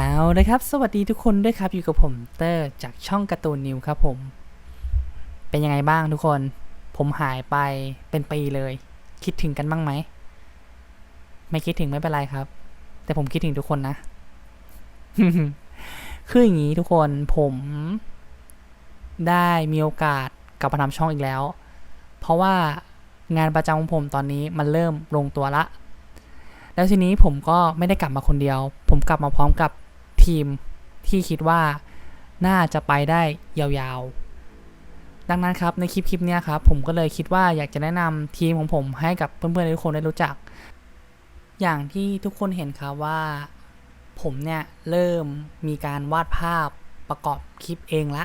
เอาเลยครับ สวัสดีทุกคนด้วยครับอยู่กับผมเตอร์จากช่องการ์ตูนนิวครับผม เป็นยังไงบ้างทุกคน ผมหายไปเป็นปีเลย คิดถึงกันบ้างไหม ไม่คิดถึงไม่เป็นไรครับ แต่ผมคิดถึงทุกคนนะ คืออย่างนี้ทุกคนผมได้มีโอกาสกลับมาทำช่องอีกแล้ว เพราะว่างานประจำของผมตอนนี้มันเริ่มลงตัวละแล้วทีนี้ผมก็ไม่ได้กลับมาคนเดียว ผมกลับมาพร้อมกับ ทีมที่คิดว่าน่าจะไปได้ยาวๆ ดังนั้นครับในคลิปคลิปเนี้ยครับผมก็เลยคิดว่าอยากจะแนะนำทีมของผมให้กับเพื่อนๆทุกคนได้รู้จัก อย่างที่ทุกคนเห็นครับว่าผมเนี่ยเริ่มมีการวาดภาพประกอบคลิปเองละ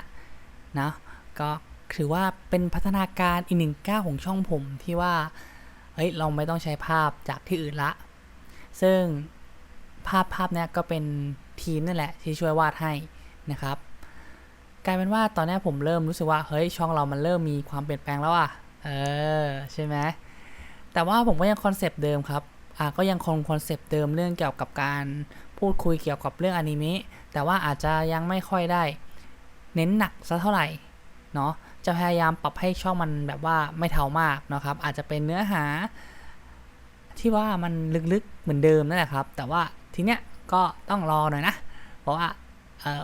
นะก็ถือว่าเป็นพัฒนาการอีกหนึ่งก้าวของช่องผมที่ว่าเฮ้ยเราไม่ต้องใช้ภาพจากที่อื่นละ ซึ่งภาพภาพเนี้ยก็เป็น ทีมนั่นแหละที่ช่วยวาดให้นะครับกลายเป็นว่าตอนนี้ผมเริ่มรู้สึกว่าเฮ้ยช่องเรามันเริ่มมีความเปลี่ยนแปลงแล้วอะเออใช่ไหมแต่ว่าผมก็ยังคอนเซปต์เดิมครับอ่าก็ยังคงคอนเซปต์เดิมเรื่องเกี่ยวกับการพูดคุยเกี่ยวกับเรื่องอนิเมะแต่ว่าอาจจะยังไม่ค่อยได้ เน้นหนักสักเท่าไหร่เนาะจะพยายามปรับให้ช่องมันแบบว่าไม่เท่ามากนะครับ อาจจะเป็นเนื้อหาที่ว่ามันลึกๆเหมือนเดิมนั่นแหละครับ แต่ว่าทีเนี้ย ก็ต้องรอหน่อยนะ เพราะว่า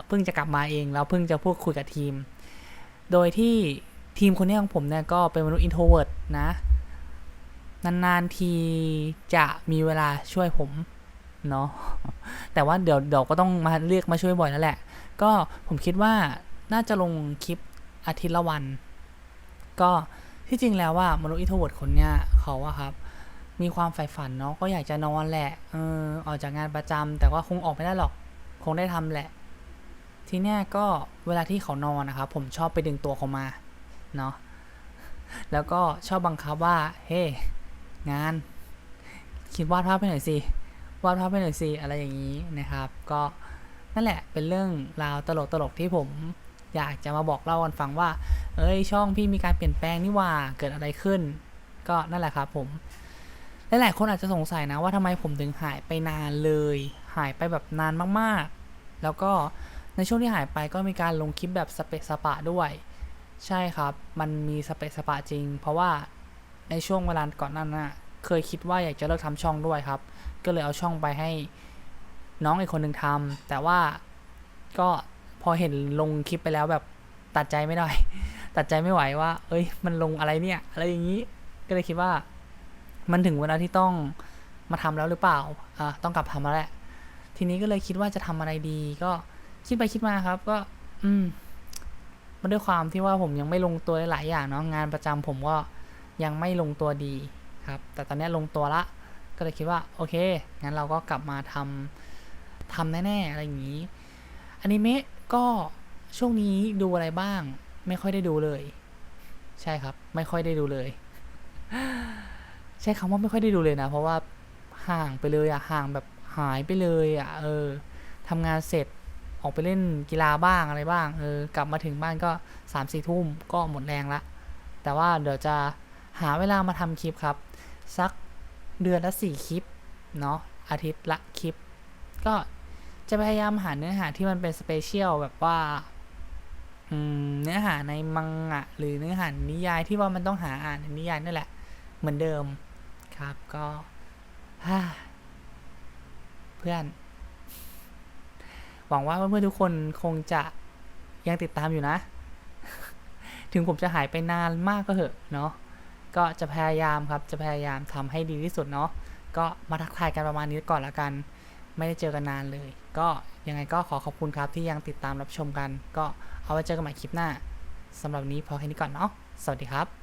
เพิ่งจะกลับมาเองแล้วเพิ่งจะพูดคุยกับทีม โดยที่ทีมคนนี้ของผมเนี่ยก็เป็นมนุษย์อินโทรเวิร์ดนะ นานๆทีจะมีเวลาช่วยผมเนาะแต่ว่าเดี๋ยวเดี๋ยวก็ต้องมาเรียกมาช่วยบ่อยแล้วแหละ ก็ผมคิดว่าน่าจะลงคลิปอาทิตย์ละวัน ก็ที่จริงแล้วว่ามนุษย์อินโทรเวิร์ดคนเนี้ยเขาอะครับ มีความใฝ่ฝันเนาะก็อยากจะนอนแหละเออออกจากงานประจำแต่ว่าคงออกไม่ได้หรอก คงได้ทำแหละ ทีเนี้ยก็เวลาที่เขานอนนะครับผมชอบไปดึงตัวเขามาเนาะแล้วก็ชอบบังคับว่า เฮ้งาน คิดวาดภาพให้หน่อยสิวาดภาพให้หน่อยสิอะไรอย่างนี้นะครับ ก็นั่นแหละเป็นเรื่องราวตลกๆที่ผมอยากจะมาบอกเล่ากันฟังว่า เอ้ยช่องพี่มีการเปลี่ยนแปลงนี่ว่าเกิดอะไรขึ้น ก็นั่นแหละครับผม หลายๆคนอาจจะสงสัยนะว่าทำไมผมถึงหายไปนานเลย หายไปแบบนานมากๆ แล้วก็ในช่วงที่หายไปก็มีการลงคลิปแบบสเปซสปะด้วย ใช่ครับ มันมีสเปซสปะจริง เพราะว่าในช่วงเวลาก่อนนั้นน่ะเคยคิดว่าอยากจะเลิกทำช่องด้วยครับ ก็เลยเอาช่องไปให้น้องอีกคนหนึ่งทำแต่ว่าก็พอเห็นลงคลิปไปแล้วแบบตัดใจไม่ได้ ตัดใจไม่ไหวว่า เอ้ย มันลงอะไรเนี่ย อะไรอย่างนี้ ก็เลยคิดว่า มันถึงเวลาที่ต้องมาทำแล้วหรือเปล่า อะต้องกลับทำแล้วแหละ ทีนี้ก็เลยคิดว่าจะทำอะไรดี ก็คิดไปคิดมาครับ ก็ อืม มันด้วยความที่ว่าผมยังไม่ลงตัวหลายอย่างเนาะ งานประจำผมก็ยังไม่ลงตัวดีครับ แต่ตอนนี้ลงตัวละ ก็เลยคิดว่า โอเค งั้นเราก็กลับมาทำทำแน่ๆอะไรอย่างนี้ อนิเมะก็ช่วงนี้ดูอะไรบ้าง ไม่ค่อยได้ดูเลย ใช่ครับ ไม่ค่อยได้ดูเลย ใช้คำว่าไม่ค่อยได้ดูเลยนะ เพราะว่าห่างไปเลยอะห่างแบบหายไปเลยอะเออทำงานเสร็จออกไปเล่นกีฬาบ้างอะไรบ้างเออกลับมาถึงบ้านก็สามสี่ทุ่มก็หมดแรงละแต่ว่าเดี๋ยวจะหาเวลามาทำคลิปครับ สักเดือนละสี่คลิปเนาะอาทิตย์ละคลิป ก็จะพยายามหาเนื้อหาที่มันเป็นสเปเชียลแบบว่าเนื้อหาในมังงะ หรือเนื้อหานิยายที่ว่ามันต้องหาอ่านในนิยายนั่นแหละ เหมือนเดิม ครับก็เพื่อน หวังว่าเพื่อนๆทุกคนคงจะยังติดตามอยู่นะ ถึงผมจะหายไปนานมากก็เถอะเนาะก็จะพยายามครับจะพยายามทำให้ดีที่สุดเนาะก็มาทักทายกันประมาณนี้ก่อนละกัน ไม่ได้เจอกันนานเลย ก็ยังไงก็ขอขอบคุณครับที่ยังติดตามรับชมกัน ก็เอาไว้เจอกันใหม่คลิปหน้าสำหรับนี้พอแค่นี้ก่อนเนาะสวัสดีครับ